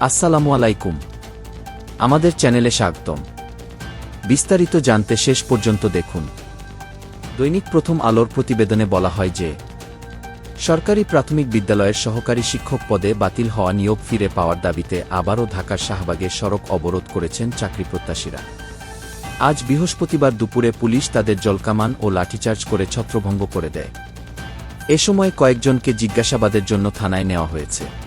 আসসালামু আলাইকুম। আমাদের চ্যানেলে স্বাগতম। বিস্তারিত জানতে শেষ পর্যন্ত দেখুন। দৈনিক প্রথম আলোর প্রতিবেদনে বলা হয় যে, সরকারি প্রাথমিক বিদ্যালয়ের সহকারী শিক্ষক পদে বাতিল হওয়া নিয়োগ ফিরে পাওয়ার দাবিতে আবারও ঢাকার শাহবাগে সড়ক অবরোধ করেছেন চাকরি প্রত্যাশীরা। আজ বৃহস্পতিবার দুপুরে পুলিশ তাদের জলকামান ও লাঠিচার্জ করে ছত্রভঙ্গ করে দেয়। এ সময় কয়েকজনকে জিজ্ঞাসাবাদের জন্য থানায় নেওয়া হয়েছে।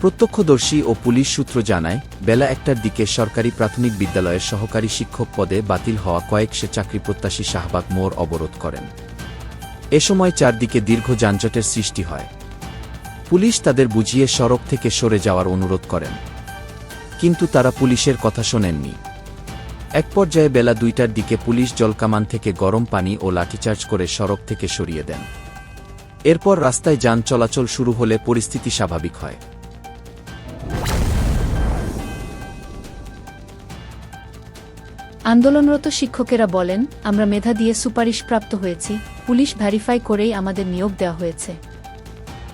প্রত্যক্ষদর্শী ও পুলিশ সূত্র জানায়, বেলা একটার দিকে সরকারি প্রাথমিক বিদ্যালয়ের সহকারী শিক্ষক পদে বাতিল হওয়া কয়েকশে চাকরি প্রত্যাশী শাহবাগ মোড় অবরোধ করেন। এ সময় চারদিকে দীর্ঘ যানজটের সৃষ্টি হয়। পুলিশ তাদের বুঝিয়ে সড়ক থেকে সরে যাওয়ার অনুরোধ করেন। কিন্তু তারা পুলিশের কথা শোনেননি। এক পর্যায়ে বেলা দুইটার দিকে পুলিশ জলকামান থেকে গরম পানি ও লাঠিচার্জ করে সড়ক থেকে সরিয়ে দেন। এরপর রাস্তায় যান চলাচল শুরু হলে পরিস্থিতি স্বাভাবিক হয়। আন্দোলনরত শিক্ষকেরা বলেন, আমরা মেধা দিয়ে সুপারিশপ্রাপ্ত হয়েছি, পুলিশ ভ্যারিফাই করেই আমাদের নিয়োগ দেওয়া হয়েছে।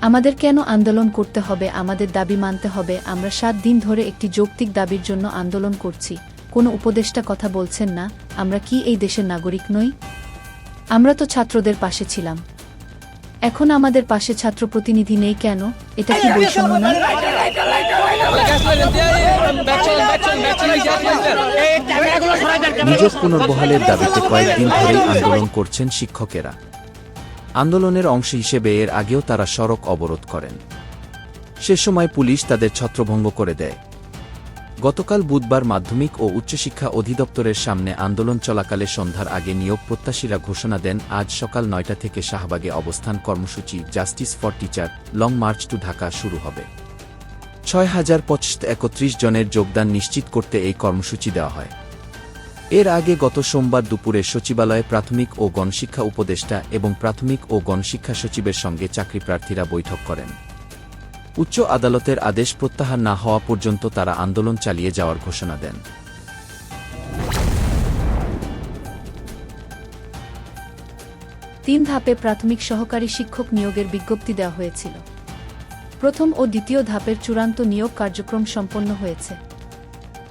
আমাদের কেন আন্দোলন করতে হবে, আমাদের দাবি মানতে হবে, আমরা সাত দিন ধরে একটি যৌক্তিক দাবির জন্য আন্দোলন করছি, কোনো উপদেষ্টা কথা বলছেন না, আমরা কি এই দেশের নাগরিক নই? আমরা তো ছাত্রদের পাশে ছিলাম। এখন আমাদের পাশে ছাত্র প্রতিনিধি নেই কেন? এটা কি বৈষম্য না নিযোগ পুনর্বহালের দাবিতে কয়েকদিন ধরেই আন্দোলন করছেন শিক্ষকেরা। আন্দোলনের অংশ হিসেবে এর আগেও তারা সড়ক অবরোধ করেন। সে সময় পুলিশ তাদের ছত্রভঙ্গ করে দেয়। গতকাল বুধবার মাধ্যমিক ও উচ্চশিক্ষা অধিদপ্তরের সামনে আন্দোলন চলাকালে সন্ধ্যার আগে নিয়োগ প্রত্যাশীরা ঘোষণা দেন, আজ সকাল নয়টা থেকে শাহবাগে অবস্থান কর্মসূচি justice for teacher, long march to Dhaka শুরু হবে। ছয় হাজার পঁচিশ একত্রিশ জনের যোগদান নিশ্চিত করতে এই কর্মসূচি দেওয়া হয়। এর আগে গত সোমবার দুপুরে সচিবালয়ে প্রাথমিক ও গণশিক্ষা উপদেষ্টা এবং প্রাথমিক ও গণশিক্ষা সচিবের সঙ্গে চাকরি প্রার্থীরা বৈঠক করেন। উচ্চ আদালতের আদেশ প্রত্যাহার না হওয়া পর্যন্ত তারা আন্দোলন চালিয়ে যাওয়ার ঘোষণা দেন। তিন ধাপে প্রাথমিক সহকারী শিক্ষক নিয়োগের বিজ্ঞপ্তি দেওয়া হয়েছিল। প্রথম ও দ্বিতীয় ধাপের চূড়ান্ত নিয়োগ কার্যক্রম সম্পন্ন হয়েছে।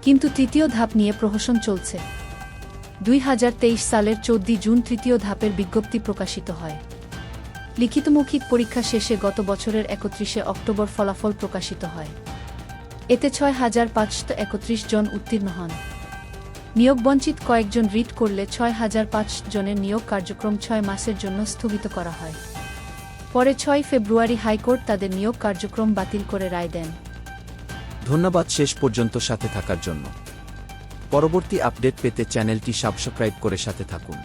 কিন্তু তৃতীয় ধাপ নিয়ে প্রহসন চলছে। দুই হাজার তেইশ সালের চোদ্দই জুন তৃতীয় ধাপের বিজ্ঞপ্তি প্রকাশিত হয়। লিখিত মৌখিক পরীক্ষা শেষে গত বছরের একত্রিশে অক্টোবর ফলাফল প্রকাশিত হয়। এতে ছয় হাজার পাঁচশো একত্রিশ জন উত্তীর্ণ হন। নিয়োগবঞ্চিত কয়েকজন রিট করলে ছয় হাজার পাঁচ জনের নিয়োগ কার্যক্রম ছয় মাসের জন্য স্থগিত করা হয়। পরে ছয় ফেব্রুয়ারি হাইকোর্ট তাদের নিয়োগ কার্যক্রম বাতিল করে রায় দেন। ধন্যবাদ শেষ পর্যন্ত সাথে থাকার জন্য। পরবর্তী আপডেট পেতে চ্যানেলটি সাবস্ক্রাইব করে সাথে থাকুন।